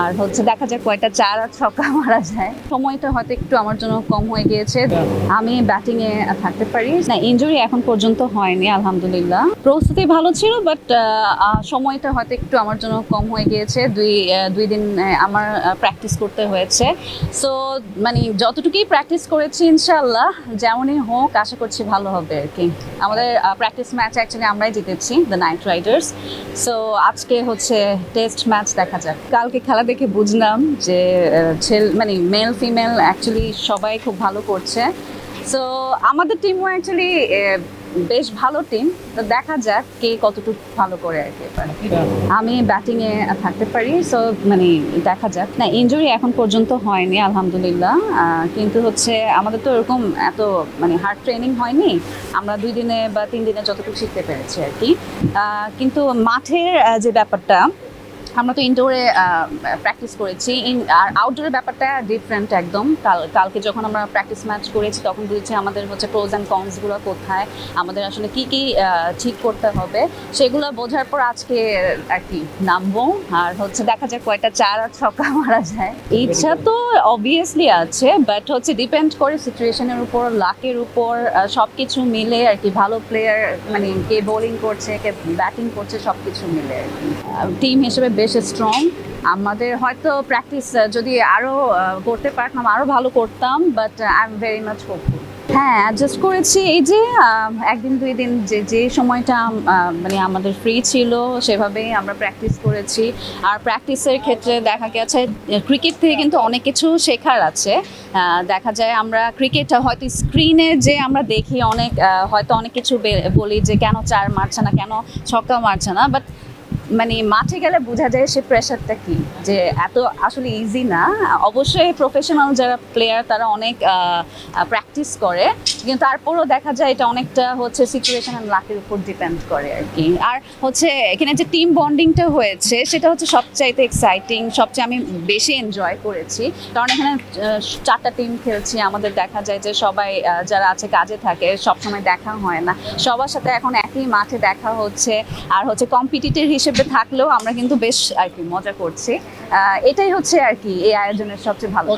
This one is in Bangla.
আর হচ্ছে দেখা যায় কয়টা চার আর ছক্কা মারা যায়। সময়টা হয়তো একটু আমার জন্য কম হয়ে গিয়েছে। আমি ব্যাটিং এ থাকতে পারি। না ইনজুরি এখন পর্যন্ত হয়নি আলহামদুলিল্লাহ। প্রস্তুতি ভালো ছিল বাট সময়টা হয়তো একটু আমার জন্য কম হয়ে গিয়েছে। দুই দুই দিন আমার প্র্যাকটিস করতে হয়েছে। সো মানে যতটুকুই প্র্যাকটিস করেছি ইনশাল্লাহ যেমনই হোক আশা করছি ভালো হবে আর কি। আমাদের প্র্যাকটিস ম্যাচ অ্যাকচুয়ালি আমরাই জিতেছি দ্য নাইট রাইডার্স সো আজকে হচ্ছে টেস্ট ম্যাচ দেখা যাক। কালকে খেলা দেখে বুঝলাম যে ছেলে মানে মেল ফিমেল অ্যাকচুয়ালি সবাই খুব ভালো করছে। সো আমাদের টিমও অ্যাকচুয়ালি বেশ ভালো টিম তো দেখা যাক কে কতটুকু ভালো করে আর কি। আমি ব্যাটিং এ থাকতে পারি। সো মানে দেখা যাক। না ইনজুরি এখন পর্যন্ত হয়নি, আলহামদুলিল্লাহ। কিন্তু হচ্ছে আমাদের তো এরকম এত মানে হার্ড ট্রেনিং হয়নি। আমরা দুই দিনে বা তিন দিনে যতটুকু শিখতে পেরেছি আর কি। কিন্তু মাঠের যে ব্যাপারটা আমরা তো ইনডোরে প্র্যাকটিস করেছি। ইন আর আউটডোরের ব্যাপারটা ডিফারেন্ট একদম। কাল, কালকে যখন আমরা প্র্যাকটিস ম্যাচ করেছি, তখন বুঝেছি আমাদের হচ্ছে প্রোজ অ্যান্ড কনসগুলো কোথায়, আমাদের আসলে কি কি ঠিক করতে হবে, সেগুলো বোঝার পর আজকে আর কি নামবো। আর হচ্ছে দেখা যায় কয়টা চার আর ছক্কা মারা যায়। ইচ্ছা তো অবভিয়াসলি আছে বাট হচ্ছে ডিপেন্ড করে সিচুয়েশনের উপর লাকের উপর সব কিছু মিলে আর কি ভালো প্লেয়ার মানে কে বোলিং করছে, কে ব্যাটিং করছে সব কিছু মিলে টিম হিসেবে বেশ স্ট্রং আমাদের হয়তো প্র্যাকটিস যদি আরও করতে পারতাম আরও ভালো করতাম but I am very much hopeful হ্যাঁ অ্যাডজাস্ট করেছি এই যে একদিন, দুই দিন যে যে সময়টা মানে আমাদের ফ্রি ছিল, সেভাবেই আমরা প্র্যাকটিস করেছি। আর প্র্যাকটিসের ক্ষেত্রে দেখা গেছে ক্রিকেট থেকে কিন্তু অনেক কিছু শেখার আছে। দেখা যায় আমরা ক্রিকেট হয়তো স্ক্রিনে যে আমরা দেখি অনেক হয়তো অনেক কিছু বলি যে কেন চার মারছে না, কেন ছক্কা মারছে না বাট মানে মাঠে গেলে বোঝা যায় সে প্রেশারটা কি? যে এত আসলে ইজি না। অবশ্যই প্রফেশনাল যারা প্লেয়ার তারা অনেক প্র্যাকটিস করে। কিন্তু তারপরও দেখা যায় এটা অনেকটা হচ্ছে সিচুয়েশন অ্যান্ড লাকের উপর ডিপেন্ড করে আর কি। আর হচ্ছে এখানে যে টিম বন্ডিংটা হয়েছে, সেটা হচ্ছে সবচাইতে এক্সাইটিং সবচেয়ে আমি বেশি এনজয় করেছি। কারণ এখানে চারটা টিম খেলছি। আমাদের দেখা যায় যে সবাই যারা আছে কাজে থাকে, সবসময় দেখা হয় না। সবার সাথে এখন একই মাঠে দেখা হচ্ছে। আর হচ্ছে কম্পিটিটিভ হিসেবে থাকলেও আমরা কিন্তু বেশ আর কি মজা করছি। এটাই হচ্ছে আর কি এই আয়োজনের সবচেয়ে ভালো।